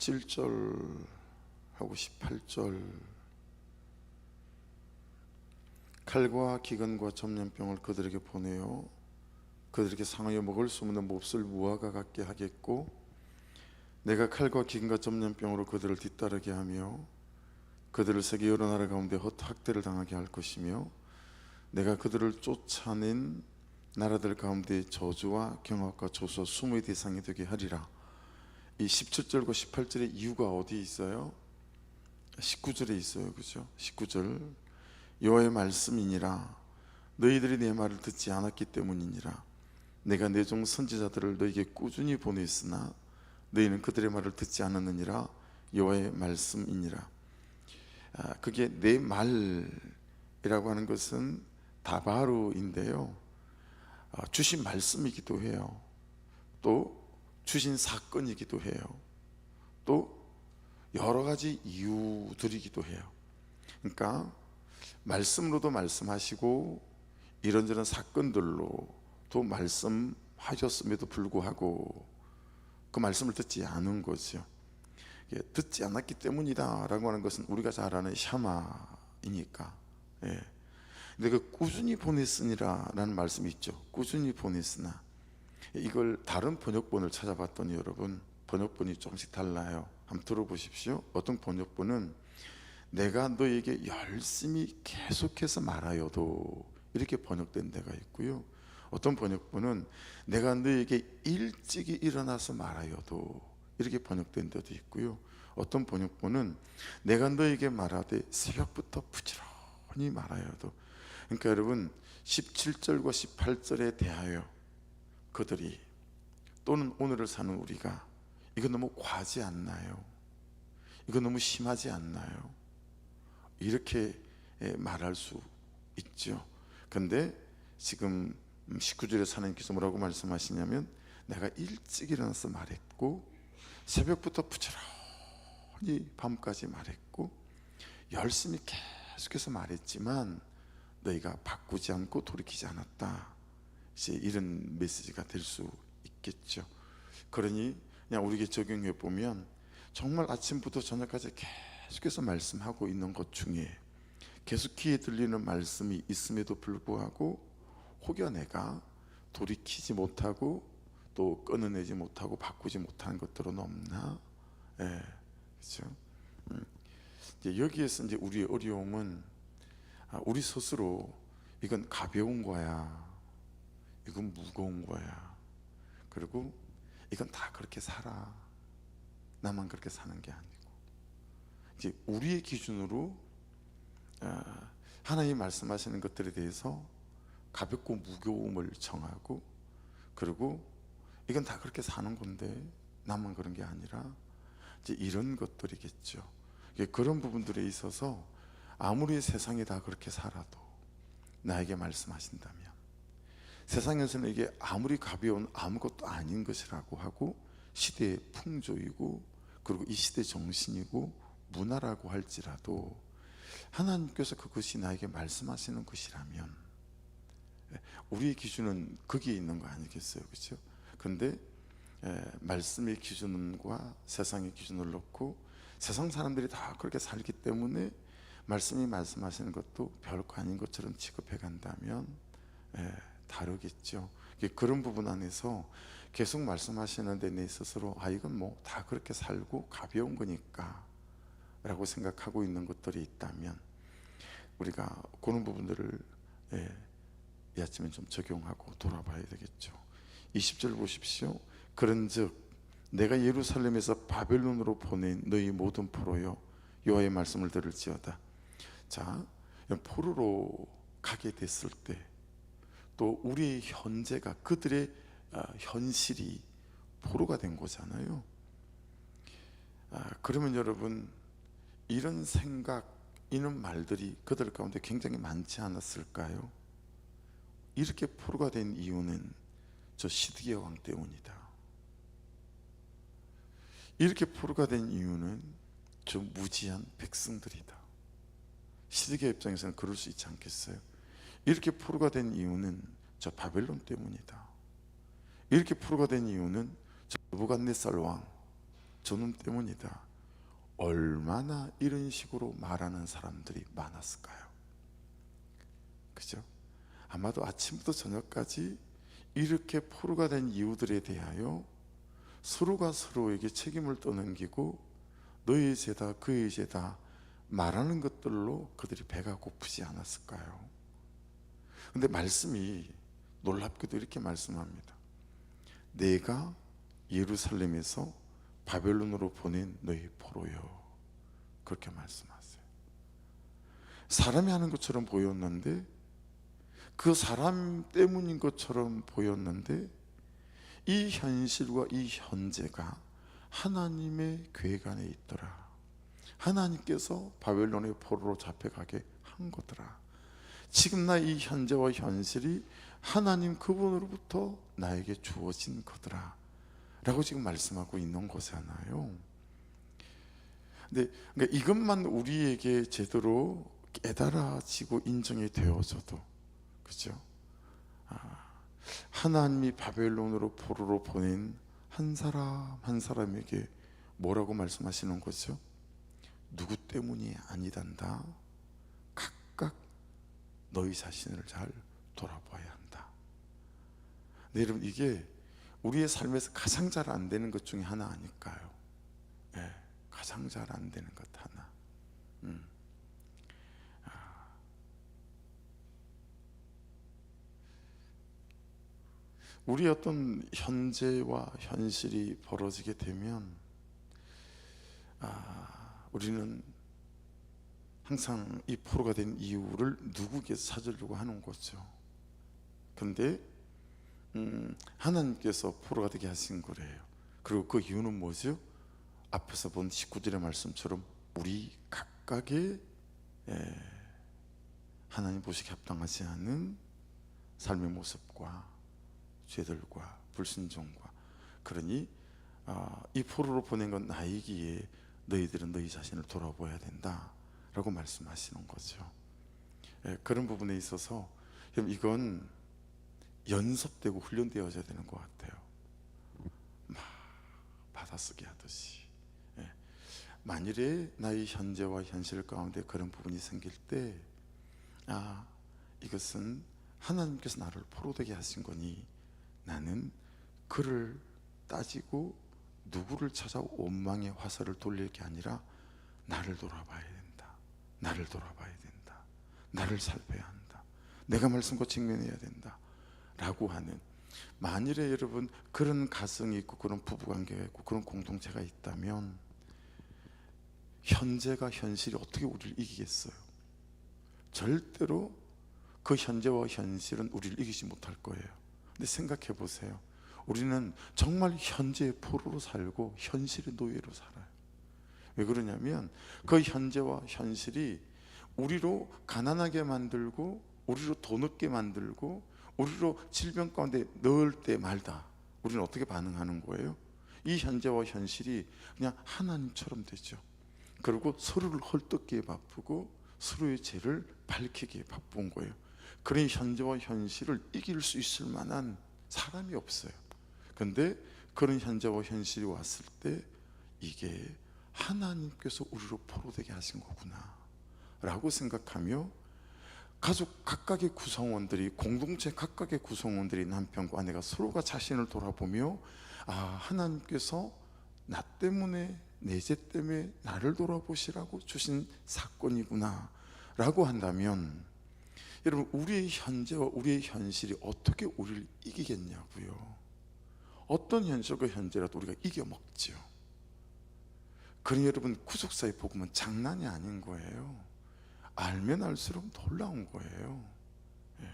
17절 하고 18절. 칼과 기근과 전염병을 그들에게 보내어 그들에게 상하여 먹을 수 없는 몹쓸 무화과 같게 하겠고 내가 칼과 기근과 전염병으로 그들을 뒤따르게 하며 그들을 세계 여러 나라 가운데 헛학대를 당하게 할 것이며 내가 그들을 쫓아낸 나라들 가운데 저주와 경악과 조소 수모의 대상이 되게 하리라 이 17절과 18절의 이유가 어디 있어요? 19절에 있어요. 그죠? 19절. 여호와의 말씀이니라. 너희들이 내 말을 듣지 않았기 때문이니라. 내가 내 종 선지자들을 너에게 꾸준히 보냈으나 너희는 그들의 말을 듣지 않았느니라. 여호와의 말씀이니라. 아, 그게 내 말이라고 하는 것은 다바루인데요. 아, 주신 말씀이기도 해요. 또 주신 사건이기도 해요. 또 여러 가지 이유들이기도 해요. 그러니까 말씀으로도 말씀하시고 이런저런 사건들로도 말씀하셨음에도 불구하고 그 말씀을 듣지 않은 거죠. 예, 듣지 않았기 때문이다라고 하는 것은 우리가 잘 아는 샤마이니까. 예. 근데 그 꾸준히 보냈으니라라는 말씀이 있죠. 꾸준히 보냈으나 이걸 다른 번역본을 찾아봤더니 여러분 번역본이 조금씩 달라요. 한번 들어보십시오. 어떤 번역본은 내가 너에게 열심히 계속해서 말하여도 이렇게 번역된 데가 있고요. 어떤 번역본은 내가 너에게 일찍이 일어나서 말하여도 이렇게 번역된 데도 있고요. 어떤 번역본은 내가 너에게 말하되 새벽부터 부지런히 말하여도 그러니까 여러분 17절과 18절에 대하여 그들이 또는 오늘을 사는 우리가 이거 너무 과하지 않나요? 이거 너무 심하지 않나요? 이렇게 예, 말할 수 있죠. 근데 지금 19절에 하나님께서 뭐라고 말씀하시냐면 내가 일찍 일어나서 말했고 새벽부터 부지런히 밤까지 말했고 열심히 계속해서 말했지만 너희가 바꾸지 않고 돌이키지 않았다. 이제 이런 메시지가 될 수 있겠죠. 그러니 그냥 우리에게 적용해 보면 정말 아침부터 저녁까지 계속해서 말씀하고 있는 것 중에 계속 귀에 들리는 말씀이 있음에도 불구하고 혹여 내가 돌이키지 못하고 또 끊어내지 못하고 바꾸지 못하는 것들은 없나? 예, 그렇죠. 음. 이제 여기에서 이제 우리의 어려움은 아, 우리 스스로 이건 가벼운 거야. 이건 무거운 거야. 그리고 이건 다 그렇게 살아. 나만 그렇게 사는 게 아니고. 이제 우리의 기준으로 아, 하나님 말씀하시는 것들에 대해서 가볍고 무거움을 정하고 그리고 이건 다 그렇게 사는 건데 나만 그런 게 아니라 이제 이런 것들이겠죠. 그런 부분들에 있어서 아무리 세상이 다 그렇게 살아도 나에게 말씀하신다면 세상에서는 이게 아무리 가벼운 아무것도 아닌 것이라고 하고 시대의 풍조이고 그리고 이 시대 정신이고 문화라고 할지라도 하나님께서 그것이 나에게 말씀하시는 것이라면 우리의 기준은 거기에 있는 거 아니겠어요, 그렇죠? 그런데 말씀의 기준과 세상의 기준을 놓고 세상 사람들이 다 그렇게 살기 때문에 말씀이 말씀하시는 것도 별거 아닌 것처럼 취급해 간다면 예, 다르겠죠. 그런 부분 안에서 계속 말씀하시는데 내 스스로 아 이건 뭐 다 그렇게 살고 가벼운 거니까라고 생각하고 있는 것들이 있다면 우리가 그런 부분들을 예, 이 아침에 좀 적용하고 돌아봐야 되겠죠. 20절 보십시오. 그런즉 내가 예루살렘에서 바벨론으로 보낸 너희 모든 포로여 여호와의 말씀을 들을지어다. 자, 포로로 가게 됐을 때 또 우리의 현재가 그들의 아, 현실이 포로가 된 거잖아요. 아, 그러면 여러분 이런 생각, 이런 말들이 그들 가운데 굉장히 많지 않았을까요? 이렇게 포로가 된 이유는 저 시드기야 왕 때문이다. 이렇게 포로가 된 이유는 저 무지한 백성들이다. 시드기야 입장에서는 그럴 수 있지 않겠어요? 이렇게 포로가 된 이유는 저 바벨론 때문이다. 이렇게 포로가 된 이유는 저 느부갓네살 왕 저놈 때문이다. 얼마나 이런 식으로 말하는 사람들이 많았을까요? 그죠? 아마도 아침부터 저녁까지 이렇게 포로가 된 이유들에 대하여 서로가 서로에게 책임을 떠넘기고 너의 죄다 그의 죄다 말하는 것들로 그들이 배가 고프지 않았을까요? 근데 말씀이 놀랍게도 이렇게 말씀합니다. 내가 예루살렘에서 바벨론으로 보낸 너희 포로요. 그렇게 말씀하세요. 사람이 하는 것처럼 보였는데 그 사람 때문인 것처럼 보였는데 이 현실과 이 현재가 하나님의 계획 안에 있더라. 하나님께서 바벨론의 포로로 잡혀가게 한 거더라. 지금 나 이 현재와 현실이 하나님 그분으로부터 나에게 주어진 거더라. 라고 지금 말씀하고 있는 거잖아요. 근데 그러니까 이것만 우리에게 제대로 깨달아지고 인정이 되어져도 그죠? 아, 하나님이 바벨론으로 포로로 보낸 한 사람 한 사람에게 뭐라고 말씀하시는 거죠? 누구 때문이 아니단다. 너희 자신을 잘 돌아봐야 한다. 네, 여러분 이게 우리의 삶에서 가장 잘 안 되는 것 중에 하나 아닐까요? 예, 가장 잘 안 되는 것 하나. 음. 아. 우리 어떤 현재와 현실이 벌어지게 되면 아, 우리는 항상 이 포로가 된 이유를 누구에게서 찾으려고 하는 거죠. 근데 음, 하나님께서 포로가 되게 하신 거래요. 그리고 그 이유는 뭐죠? 앞에서 본 19절의 말씀처럼 우리 각각의 예, 하나님 보시기 합당하지 않은 삶의 모습과 죄들과 불순종과 그러니 아, 이 포로로 보낸 건 나이기에 너희들은 너희 자신을 돌아보아야 된다 라고 말씀하시는 거죠. 예, 그런 부분에 있어서 이건 연습되고 훈련되어져야 되는 것 같아요. 막 받아쓰기 하듯이. 예. 만일에 나의 현재와 현실 가운데 그런 부분이 생길 때, 아 이것은 하나님께서 나를 포로되게 하신 거니 나는 그를 따지고 누구를 찾아 원망의 화살을 돌릴 게 아니라 나를 돌아봐야 된다. 나를 돌아봐야 된다. 나를 살펴야 한다. 내가 말씀과 직면해야 된다. 라고 하는 만일에 여러분 그런 가정이 있고 그런 부부 관계가 있고 그런 공동체가 있다면 현재가 현실이 어떻게 우리를 이기겠어요? 절대로 그 현재와 현실은 우리를 이기지 못할 거예요. 근데 생각해 보세요. 우리는 정말 현재의 포로로 살고 현실의 노예로 살아요. 왜 그러냐면 그 현재와 현실이 우리로 가난하게 만들고 우리로 돈 없게 만들고 우리로 질병 가운데 넣을 때 말다. 우리는 어떻게 반응하는 거예요? 이 현재와 현실이 그냥 하나님처럼 되죠. 그리고 서로를 헐뜯기에 바쁘고 서로의 죄를 밝히기에 바쁜 거예요. 그러니 현재와 현실을 이길 수 있을 만한 사람이 없어요. 근데 그런 현재와 현실이 왔을 때 이게 하나님께서 우리로 포로되게 하신 거구나 라고 생각하며 가족 각각의 구성원들이 공동체 각각의 구성원들이 남편과 아내가 서로가 자신을 돌아보며 아 하나님께서 나 때문에 내 죄 때문에 나를 돌아보시라고 주신 사건이구나 라고 한다면 여러분 우리의 현재와 우리의 현실이 어떻게 우리를 이기겠냐고요. 어떤 현실과 현재라도 우리가 이겨먹죠 그러니 여러분 구속사의 복음은 장난이 아닌 거예요 알면 알수록 놀라운 거예요. 예.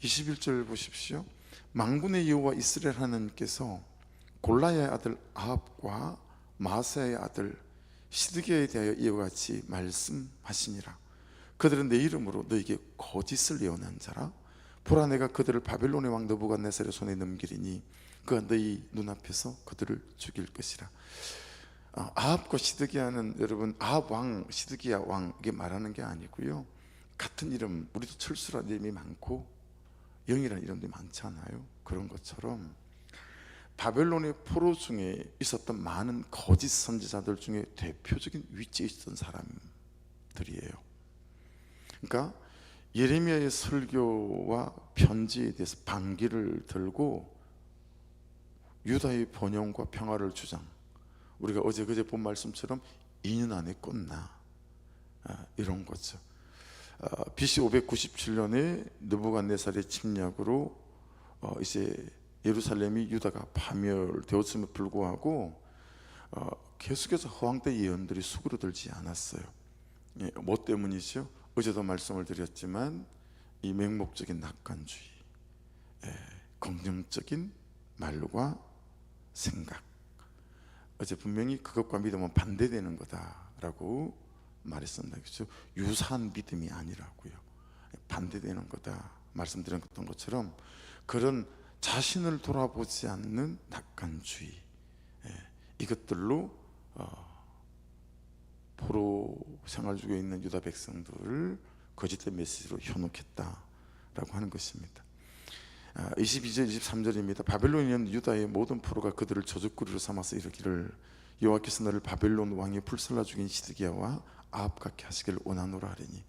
21절 보십시오. 망군의 여호와 이스라엘 하나님께서 골라야의 아들 아합과 마사의 아들 시드기야에 대하여 이와 같이 말씀하시니라. 그들은 내 이름으로 너에게 거짓을 예언한 자라. 보라 내가 그들을 바벨론의 왕 느부갓네살의 손에 넘기리니 그가 너희 눈앞에서 그들을 죽일 것이라. 아, 아합과 시드기야는 여러분 아합 왕, 시드기야 왕 이게 말하는 게 아니고요. 같은 이름 우리도 철수라는 이름이 많고 영이라는 이름도 많잖아요. 그런 것처럼 바벨론의 포로 중에 있었던 많은 거짓 선지자들 중에 대표적인 위치에 있었던 사람들이에요. 그러니까 예레미야의 설교와 편지에 대해서 반기를 들고 유다의 번영과 평화를 주장. 우리가 어제 그제 본 말씀처럼 2년 안에 끝나 아, 이런 거죠. 아, BC 597년에 느부갓네살의 침략으로 어, 이제 예루살렘이 유다가 파멸되었음에 불구하고 어, 계속해서 허황 때 예언들이 수그러들지 않았어요. 예, 뭐 때문이죠? 어제도 말씀을 드렸지만 이 맹목적인 낙관주의, 예, 긍정적인 말과 생각. 어제 분명히 그것과 믿음은 반대되는 거다라고 말했습니다. 그렇죠? 유사한 믿음이 아니라고요. 반대되는 거다 말씀드렸던 것처럼 그런 자신을 돌아보지 않는 낙관주의 예, 이것들로 어, 포로 생활 중에 있는 유다 백성들을 거짓된 메시지로 현혹했다라고 하는 것입니다. 아, 22절 23절입니다. 바벨론이는 유다의 모든 포로가 그들을 저주거리로 삼아서 이르기를 여호와께서 너를 바벨론 왕이 불살라 죽인 시드기야와 아합 같게 하시기를 원하노라 하리니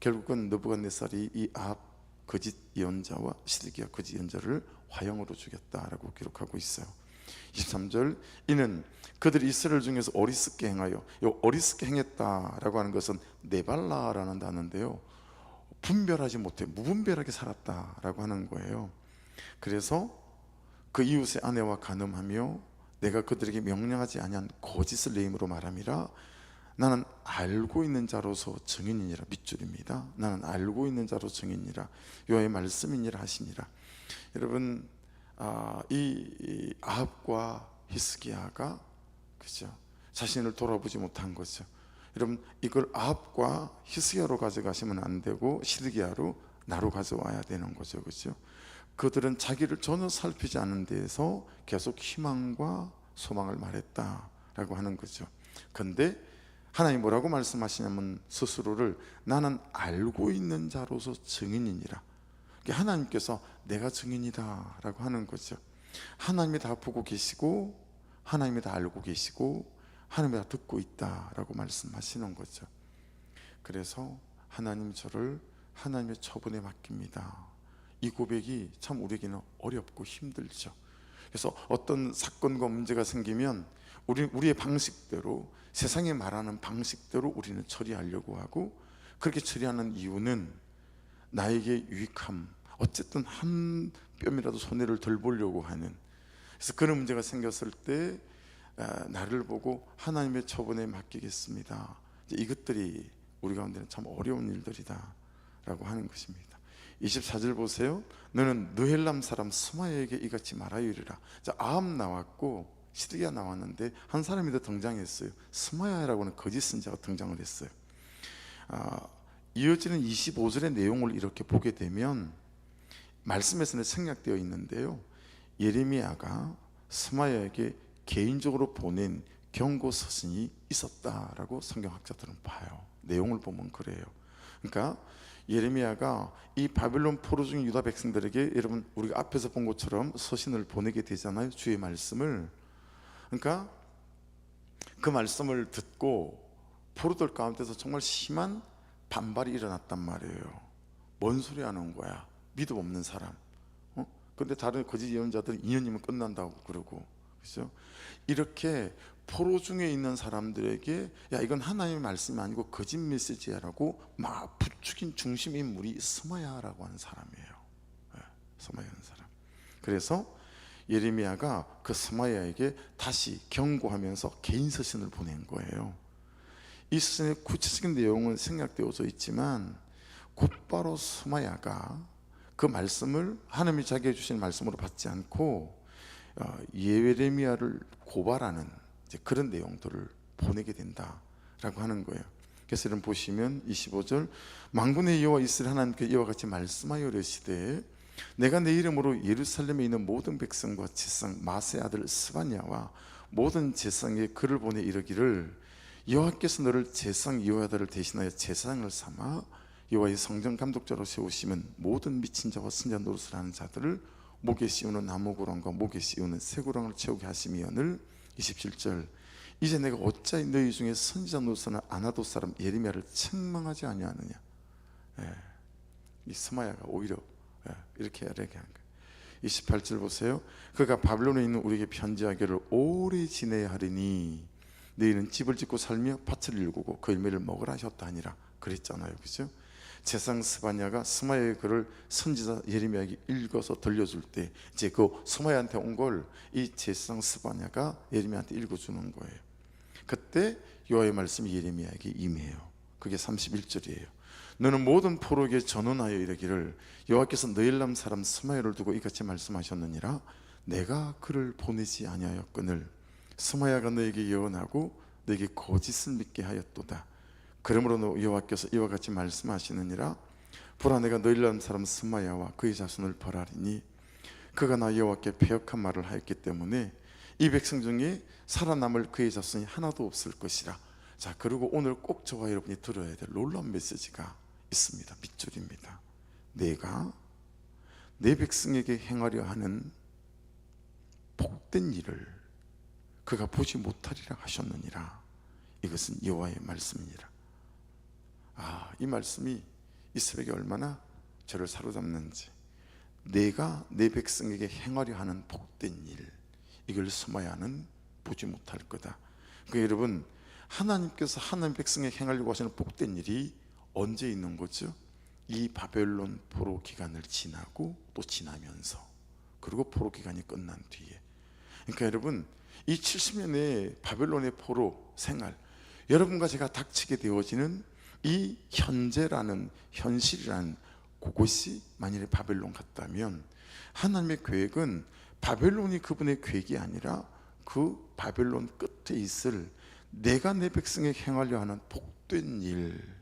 결국은 느부갓네살이 이 아합 거짓 예언자와 시드기야 거짓 예언자를 화형으로 죽였다라고 기록하고 있어요. 23절 이는 그들이 이스라엘 중에서 어리석게 행하여 요 어리석게 행했다라고 하는 것은 네발라라는 단어인데요. 분별하지 못해 무분별하게 살았다라고 하는 거예요. 그래서 그 이웃의 아내와 간음하며 내가 그들에게 명령하지 아니한 거짓을 내 힘으로 말함이라 나는 알고 있는 자로서 증인이니라 밑줄입니다. 나는 알고 있는 자로 증인이라 여호와의 말씀이니라 하시니라. 여러분 아, 이, 이 아합과 히스기야가 그죠 자신을 돌아보지 못한 거죠. 여러분 이걸 아합과 히스기야로 가져가시면 안 되고 시드기야로 나로 가져와야 되는 거죠, 그죠? 그들은 자기를 전혀 살피지 않은 데에서 계속 희망과 소망을 말했다라고 하는 거죠. 근데 하나님 뭐라고 말씀하시냐면 스스로를 나는 알고 있는 자로서 증인이니라. 하나님께서 내가 증인이다라고 하는 거죠. 하나님이 다 보고 계시고 하나님이 다 알고 계시고 하나님이 다 듣고 있다라고 말씀하시는 거죠. 그래서 하나님 저를 하나님의 처분에 맡깁니다. 이 고백이 참 우리에게는 어렵고 힘들죠. 그래서 어떤 사건과 문제가 생기면 우리 우리의 방식대로 세상에 말하는 방식대로 우리는 처리하려고 하고 그렇게 처리하는 이유는 나에게 유익함, 어쨌든 한 뼘이라도 손해를 덜 보려고 하는. 그래서 그런 문제가 생겼을 때 아, 나를 보고 하나님의 처분에 맡기겠습니다. 이것들이 우리 가운데는 참 어려운 일들이다라고 하는 것입니다. 24절 보세요. 너는 느헬람 사람 스마야에게 이같이 말하여 이르라. 자, 아합 나왔고 시드기야 나왔는데 한 사람이 더 등장했어요. 스마야라고 하는 거짓 선자가 등장을 했어요. 아, 이어지는 25절의 내용을 이렇게 보게 되면 말씀에서는 생략되어 있는데요. 예레미야가 스마야에게 개인적으로 보낸 경고 서신이 있었다라고 성경학자들은 봐요. 내용을 보면 그래요. 그러니까 예레미야가 이 바벨론 포로 중인 유다 백성들에게 여러분 우리가 앞에서 본 것처럼 서신을 보내게 되잖아요. 주의 말씀을. 그러니까 그 말씀을 듣고 포로들 가운데서 정말 심한 반발이 일어났단 말이에요. 뭔 소리 하는 거야? 믿음 없는 사람. 어? 근데 다른 거짓 예언자들은 2년이면 끝난다고 그러고. 그죠? 이렇게 포로 중에 있는 사람들에게 야 이건 하나님의 말씀이 아니고 거짓 메시지야라고 막 부추긴 중심 인물이 스마야라고 하는 사람이에요. 네, 스마야라는 사람. 그래서 예레미야가 그 스마야에게 다시 경고하면서 개인 서신을 보낸 거예요. 이 서신의 구체적인 내용은 생략되어져 있지만 곧바로 스마야가 그 말씀을 하나님이 자기에게 주신 말씀으로 받지 않고 어, 예레미야를 고발하는 그런 내용들을 보내게 된다라고 하는 거예요. 그래서 이런 보시면 25절 망군의 여호와 이스라엘 하나님께 이와 같이 말씀하여 이르시되 내가 내 이름으로 예루살렘에 있는 모든 백성과 지상 마세 아들 스바냐와 모든 제상에 글을 보내 이르기를 여호와께서 너를 제상 여호야다를 대신하여 제사장을 삼아 여호와의 성전 감독자로 세우시면 모든 미친 자와 선자 노릇을 하는 자들을 목에 씌우는 나무구랑과 목에 씌우는 새구랑을 채우게 하시면을 27절. 이제 내가 어찌 너희 중에 선지자 노선을 아나도 사람 예레미야를 책망하지 아니하느냐? 예. 이 스마야가 오히려 예, 이렇게 이렇게 한 거예요. 28절 보세요. 그가 바빌론에 있는 우리에게 편지하기를 오래 지내야 하리니 너희는 집을 짓고 살며 밭을 일구고 그 열매를 먹으라 하셨다 아니라 그랬잖아요. 그죠 제상 스바냐가 스마야의 글을 선지자 예레미야에게 읽어서 들려줄 때 이제 그 스마야한테 온 걸 이 제상 스바냐가 예레미야한테 읽어주는 거예요. 그때 여호와의 말씀이 예레미야에게 임해요. 그게 31절이에요. 너는 모든 포로에게 전언하여 이르기를 여호와께서 너일람 사람 스마야를 두고 이같이 말씀하셨느니라. 내가 그를 보내지 아니하였거늘 스마야가 너에게 예언하고 너에게 거짓을 믿게 하였도다 그러므로 너 여호와께서 이와 같이 말씀하시느니라. 보라 내가 너일람 사람 스마야와 그의 자손을 벌하리니 그가 나 여호와께 패역한 말을 하였기 때문에 이 백성 중에 살아남을 그의 자손이 하나도 없을 것이라. 자 그리고 오늘 꼭 저와 여러분이 들어야 될 놀라운 메시지가 있습니다. 밑줄입니다. 내가 내 백성에게 행하려 하는 복된 일을 그가 보지 못하리라 하셨느니라. 이것은 여호와의 말씀이니라 아, 이 말씀이 이 새벽에 얼마나 저를 사로잡는지 내가 내 백성에게 행하려 하는 복된 일 이걸 스마야는 보지 못할 거다. 그 여러분 하나님께서 하나님 백성에게 행하려고 하시는 복된 일이 언제 있는 거죠? 이 바벨론 포로 기간을 지나고 또 지나면서. 그리고 포로 기간이 끝난 뒤에. 그러니까 여러분 이 70년의 바벨론의 포로 생활 여러분과 제가 닥치게 되어지는 이 현재라는 현실이라는 그것이 만일에 바벨론 같다면 하나님의 계획은 바벨론이 그분의 계획이 아니라 그 바벨론 끝에 있을 내가 내 백성에 행하려 하는 복된 일.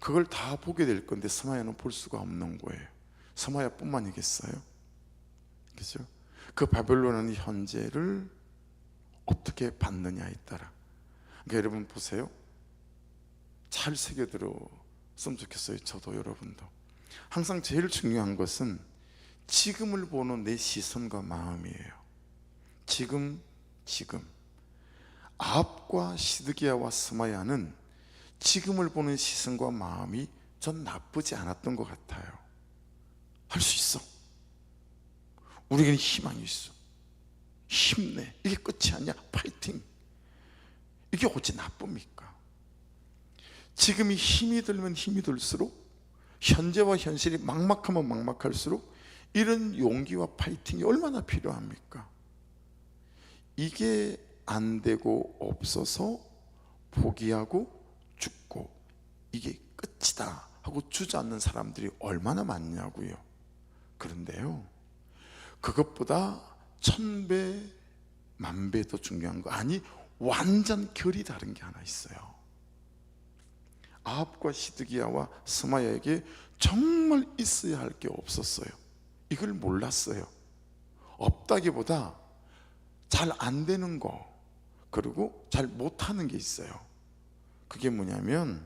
그걸 다 보게 될 건데 스마야는 볼 수가 없는 거예요. 스마야뿐만이겠어요? 그죠? 그 바벨론은 현재를 어떻게 받느냐에 따라. 그러니까 여러분 보세요 잘 새겨 들었으면 좋겠어요 저도 여러분도. 항상 제일 중요한 것은 지금을 보는 내 시선과 마음이에요. 지금 지금. 아합과 시드기야와 스마야는 지금을 보는 시선과 마음이 전 나쁘지 않았던 것 같아요. 할 수 있어. 우리에게는 희망이 있어. 힘내. 이게 끝이 아니야. 파이팅. 이게 어찌 나쁩니까 지금이 힘이 들면 힘이 들수록 현재와 현실이 막막하면 막막할수록 이런 용기와 파이팅이 얼마나 필요합니까? 이게 안 되고 없어서 포기하고 죽고 이게 끝이다 하고 주저앉는 사람들이 얼마나 많냐고요. 그런데요. 그것보다 천배 만배 더 중요한 거 아니 완전 결이 다른 게 하나 있어요. 아합과 시드기야와 스마야에게 정말 있어야 할 게 없었어요. 이걸 몰랐어요. 없다기보다 잘 안 되는 거 그리고 잘 못하는 게 있어요. 그게 뭐냐면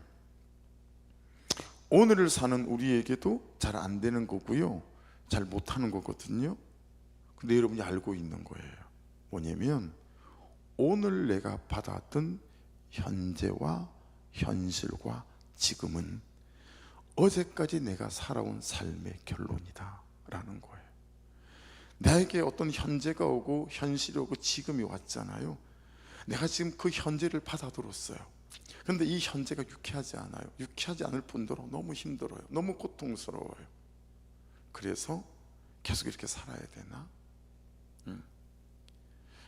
오늘을 사는 우리에게도 잘 안 되는 거고요. 잘 못하는 거거든요. 근데 여러분이 알고 있는 거예요. 뭐냐면 오늘 내가 받았던 현재와 현실과 지금은 어제까지 내가 살아온 삶의 결론이다 라는 거예요. 나에게 어떤 현재가 오고 현실이 오고 지금이 왔잖아요. 내가 지금 그 현재를 받아들었어요. 근데 이 현재가 유쾌하지 않아요. 유쾌하지 않을 뿐더러 너무 힘들어요. 너무 고통스러워요. 그래서 계속 이렇게 살아야 되나? 음.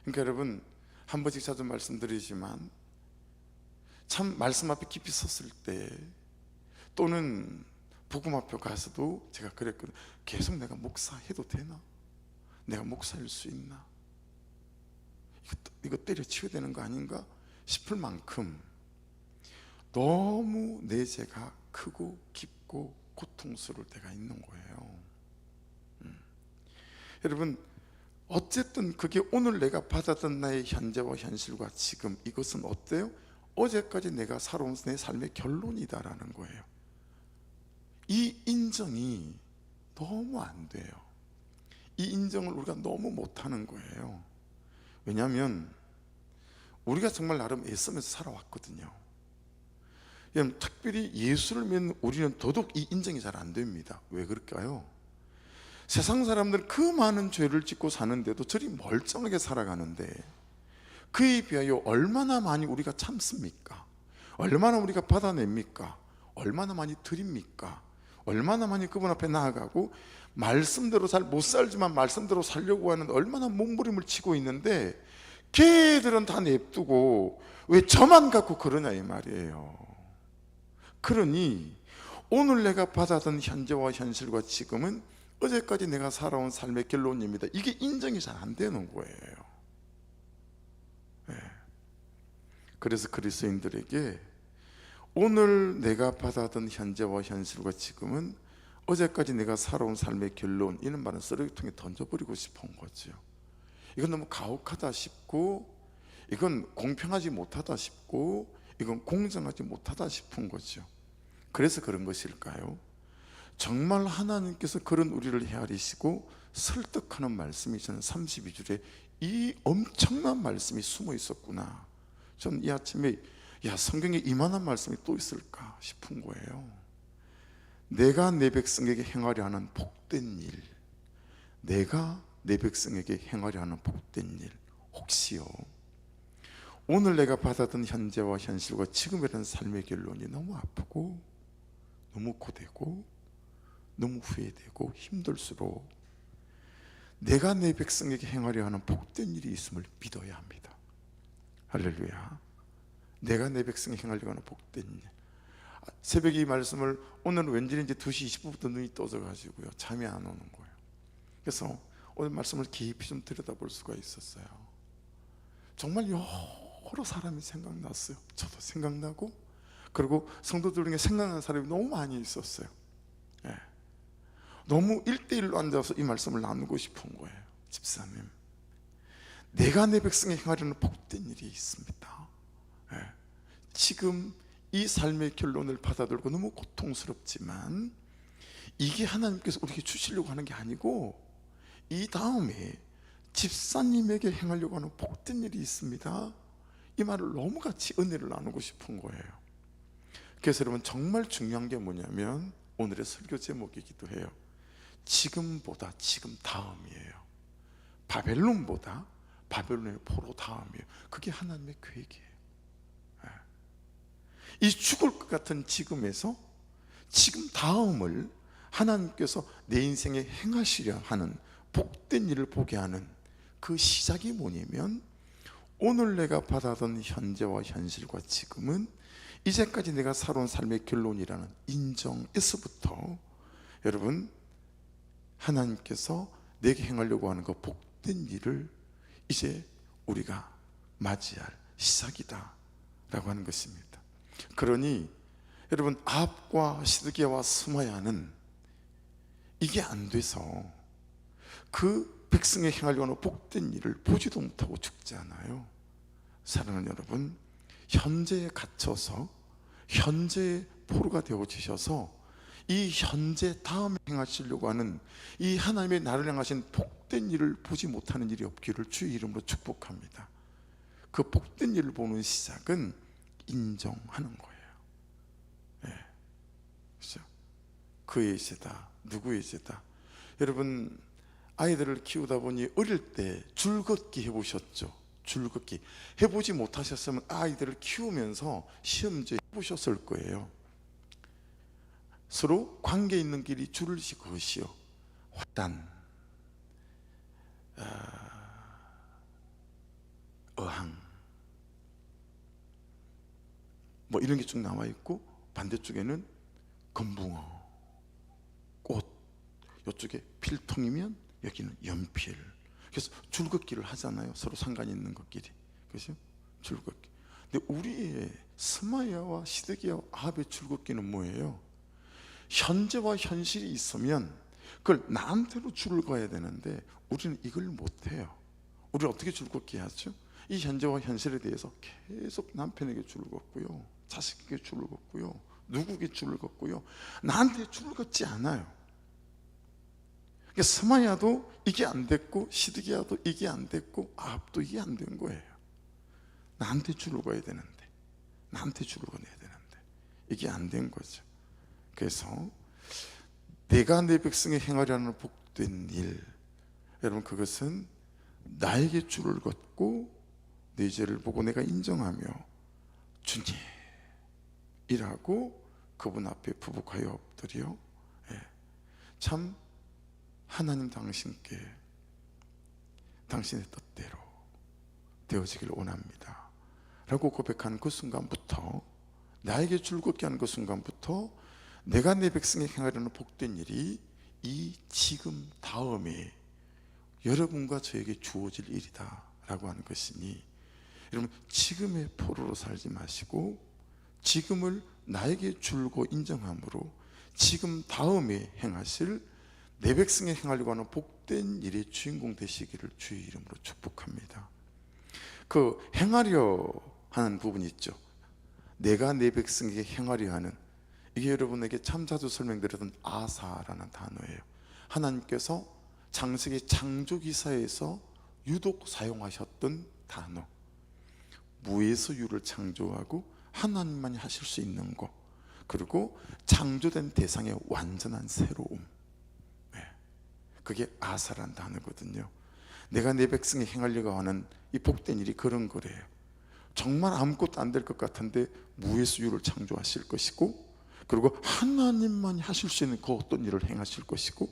그러니까 여러분 한 번씩 자주 말씀드리지만 참 말씀 앞에 깊이 섰을 때 또는 복음 앞에 가서도 제가 그랬거든 계속 내가 목사해도 되나? 내가 목사일 수 있나? 이거, 이거 때려치워야 되는 거 아닌가? 싶을 만큼 너무 내 죄가 크고 깊고 고통스러울 때가 있는 거예요 음. 여러분 어쨌든 그게 오늘 내가 받았던 나의 현재와 현실과 지금 이것은 어때요? 어제까지 내가 살아온 내 삶의 결론이다라는 거예요. 이 인정이 너무 안 돼요. 이 인정을 우리가 너무 못하는 거예요. 왜냐하면 우리가 정말 나름 애쓰면서 살아왔거든요. 여러분, 특별히 예수를 믿는 우리는 더더욱 이 인정이 잘 안 됩니다. 왜 그럴까요? 세상 사람들 그 많은 죄를 짓고 사는데도 저리 멀쩡하게 살아가는데 그에 비하여 얼마나 많이 우리가 참습니까? 얼마나 우리가 받아냅니까? 얼마나 많이 드립니까? 얼마나 많이 그분 앞에 나아가고 말씀대로 잘 못 살지만 말씀대로 살려고 하는 얼마나 몸부림을 치고 있는데 걔들은 다 냅두고 왜 저만 갖고 그러냐 이 말이에요. 그러니 오늘 내가 받아든 현재와 현실과 지금은 어제까지 내가 살아온 삶의 결론입니다. 이게 인정이 잘 안 되는 거예요. 예. 그래서 그리스도인들에게 오늘 내가 받아든 현재와 현실과 지금은 어제까지 내가 살아온 삶의 결론 이런 말은 쓰레기통에 던져버리고 싶은 거죠. 이건 너무 가혹하다 싶고 이건 공평하지 못하다 싶고 이건 공정하지 못하다 싶은 거죠. 그래서 그런 것일까요? 정말 하나님께서 그런 우리를 헤아리시고 설득하는 말씀이 저는 32줄에 이 엄청난 말씀이 숨어 있었구나. 저는 이 아침에 야 성경에 이만한 말씀이 또 있을까 싶은 거예요. 내가 내 백성에게 행하려 하는 복된 일, 내가 내 백성에게 행하려 하는 복된 일, 혹시요. 오늘 내가 받았던 현재와 현실과 지금이라는 삶의 결론이 너무 아프고 너무 고되고 너무 후회되고 힘들수록 내가 내 백성에게 행하려 하는 복된 일이 있음을 믿어야 합니다. 할렐루야. 내가 내 백성에게 행하려고 하는 복된 일. 아, 새벽에 이 말씀을 오늘 왠지인지 2시 20분부터 눈이 떠져 가지고요. 잠이 안 오는 거예요. 그래서 오늘 말씀을 깊이 좀 들여다볼 수가 있었어요. 정말 여러 사람이 생각났어요. 저도 생각나고 그리고 성도들 중에 생각나는 사람이 너무 많이 있었어요. 예. 너무 일대일로 앉아서 이 말씀을 나누고 싶은 거예요. 집사님. 내가 내 백성에 행하려는 복된 일이 있습니다. 예. 지금 이 삶의 결론을 받아들고 너무 고통스럽지만 이게 하나님께서 우리에게 주시려고 하는 게 아니고 이 다음에 집사님에게 행하려고 하는 복된 일이 있습니다. 이 말을 너무 같이 은혜를 나누고 싶은 거예요. 그래서 여러분 정말 중요한 게 뭐냐면 오늘의 설교 제목이기도 해요. 지금보다 지금 다음이에요. 바벨론보다 바벨론의 포로 다음이에요. 그게 하나님의 계획이에요. 예. 이 죽을 것 같은 지금에서 지금 다음을 하나님께서 내 인생에 행하시려 하는 복된 일을 보게 하는 그 시작이 뭐냐면 오늘 내가 받아던 현재와 현실과 지금은 이제까지 내가 살아온 삶의 결론이라는 인정에서부터 여러분 하나님께서 내게 행하려고 하는 그 복된 일을 이제 우리가 맞이할 시작이다 라고 하는 것입니다. 그러니 여러분 아합과 시드기야와 스마야는 이게 안 돼서 그 백성에 행하려고 하는 복된 일을 보지도 못하고 죽지 않아요. 사랑하는 여러분 현재에 갇혀서 현재의 포로가 되어지셔서 이 현재 다음 행하시려고 하는 이 하나님의 나를 향하신 복 된 일을 보지 못하는 일이 없기를 주의 이름으로 축복합니다. 그 복된 일을 보는 시작은 인정하는 거예요. 예. 그렇죠? 그의 죄다, 누구의 죄다. 여러분 아이들을 키우다 보니 어릴 때 줄걷기 해보셨죠? 줄걷기 해보지 못하셨으면 아이들을 키우면서 시험제 해보셨을 거예요. 서로 관계 있는 길이 줄을 그것이요. 화단, 아, 어항, 뭐 이런 게 쭉 나와 있고 반대쪽에는 금붕어, 꽃, 이쪽에 필통이면 여기는 연필. 그래서 줄긋기를 하잖아요. 서로 상관 있는 것끼리. 그렇죠? 줄긋기. 근데 우리의 스마야와 시드기야와 아합의 줄긋기는 뭐예요? 현재와 현실이 있으면 그걸 나한테로 줄을 거야 되는데 우리는 이걸 못해요. 우리 어떻게 줄긋기 하죠? 이 현재와 현실에 대해서 계속 남편에게 줄을 걷고요, 자식에게 줄을 걷고요, 누구에게 줄을 걷고요, 나한테 줄을 걷지 않아요. 그러니까 스마야도 이게 안 됐고 시드기야도 이게 안 됐고 아합도 이게 안 된 거예요. 나한테 줄을 거야 되는데 나한테 줄을 거내야 되는데 이게 안 된 거죠. 그래서 내가 내 백성의 행하려는 복된 일 여러분 그것은 나에게 줄을 걷고 내 죄를 보고 내가 인정하며 주님 이라고 그분 앞에 부복하여 엎드려 예. 참 하나님 당신께 당신의 뜻대로 되어지길 원합니다. 라고 고백한 그 순간부터 나에게 줄곧게 하는 그 순간부터 내가 내 백성에 행하려는 복된 일이 이 지금 다음에 여러분과 저에게 주어질 일이다 라고 하는 것이니 여러분 지금의 포로로 살지 마시고 지금을 나에게 줄고 인정함으로 지금 다음에 행하실 내 백성에 행하려고 하는 복된 일의 주인공 되시기를 주의 이름으로 축복합니다. 그 행하려 하는 부분이 있죠. 내가 내 백성에게 행하려 하는 이게 여러분에게 참 자주 설명드렸던 아사라는 단어예요. 하나님께서 창세기 창조기사에서 유독 사용하셨던 단어. 무에서 유를 창조하고 하나님만이 하실 수 있는 것. 그리고 창조된 대상의 완전한 새로움. 네. 그게 아사란 단어거든요. 내가 내 백성에 행하려고 하는 이 복된 일이 그런 거래요. 정말 아무것도 안 될 것 같은데 무에서 유를 창조하실 것이고 그리고 하나님만이 하실 수 있는 그 어떤 일을 행하실 것이고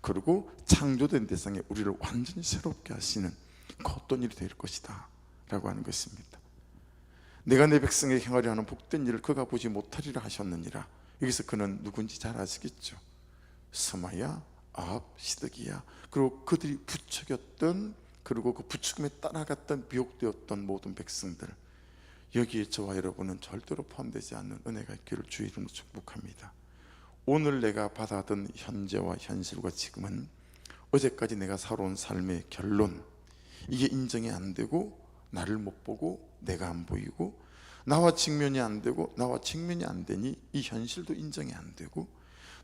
그리고 창조된 대상에 우리를 완전히 새롭게 하시는 그 어떤 일이 될 것이다 라고 하는 것입니다. 내가 내 백성에게 행하려 하는 복된 일을 그가 보지 못하리라 하셨느니라. 여기서 그는 누군지 잘 아시겠죠? 스마야, 아합, 시드기야. 그리고 그들이 부추겼던 그리고 그 부추김에 따라갔던 미혹되었던 모든 백성들 여기에 저와 여러분은 절대로 포함되지 않는 은혜가 있기를 주의 이름으로 축복합니다. 오늘 내가 받아든 현재와 현실과 지금은 어제까지 내가 살아온 삶의 결론 이게 인정이 안 되고 나를 못 보고 내가 안 보이고 나와 직면이 안 되고 나와 직면이 안 되니 이 현실도 인정이 안 되고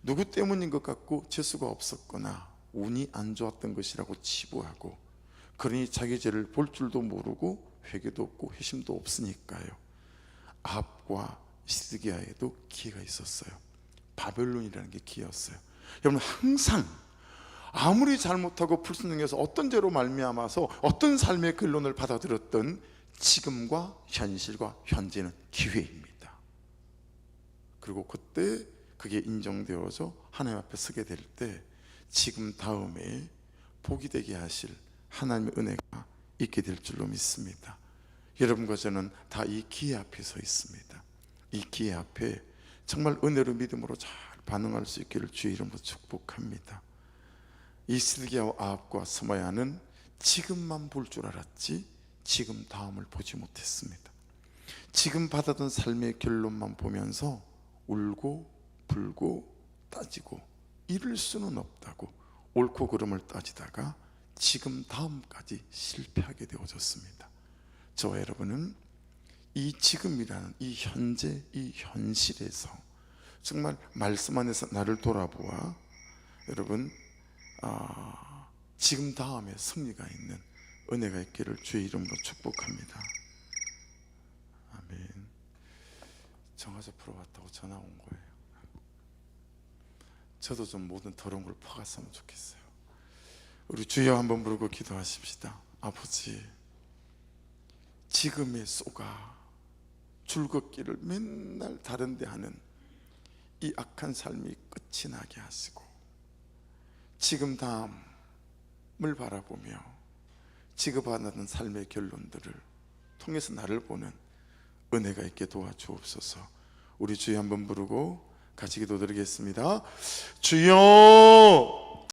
누구 때문인 것 같고 재수가 없었거나 운이 안 좋았던 것이라고 치부하고 그러니 자기 죄를 볼 줄도 모르고 회개도 없고 회심도 없으니까요. 아합과 시드기야에도 기회가 있었어요. 바벨론이라는 게 기회였어요. 여러분 항상 아무리 잘못하고 불순종해서 어떤 죄로 말미암아서 어떤 삶의 결론을 받아들였던 지금과 현실과 현재는 기회입니다. 그리고 그때 그게 인정되어서 하나님 앞에 서게 될 때 지금 다음에 복이 되게 하실 하나님의 은혜가 있게 될 줄로 믿습니다. 여러분과 저는 다 이 기회 앞에 서 있습니다. 이 기회 앞에 정말 은혜로 믿음으로 잘 반응할 수 있기를 주의 이름으로 축복합니다. 이스드기야와 아합과 스마야는 지금만 볼 줄 알았지 지금 다음을 보지 못했습니다. 지금 받아든 삶의 결론만 보면서 울고 불고 따지고 이룰 수는 없다고 옳고 그름을 따지다가 지금 다음까지 실패하게 되어졌습니다. 저와 여러분은 이 지금이라는 이 현재 이 현실에서 정말 말씀 안에서 나를 돌아보아 여러분 아, 지금 다음에 승리가 있는 은혜가 있기를 주의 이름으로 축복합니다. 아멘. 정화조 프로 왔다고 전화 온 거예요. 저도 좀 모든 더러운 걸 퍼갔으면 좋겠어요. 우리 주여 한번 부르고 기도하십시다. 아버지, 지금의 쏘가 줄걷기를 맨날 다른 데 하는 이 악한 삶이 끝이 나게 하시고 지금 다음을 바라보며 지급하는 삶의 결론들을 통해서 나를 보는 은혜가 있게 도와주옵소서. 우리 주여 한번 부르고 같이 기도 드리겠습니다. 주여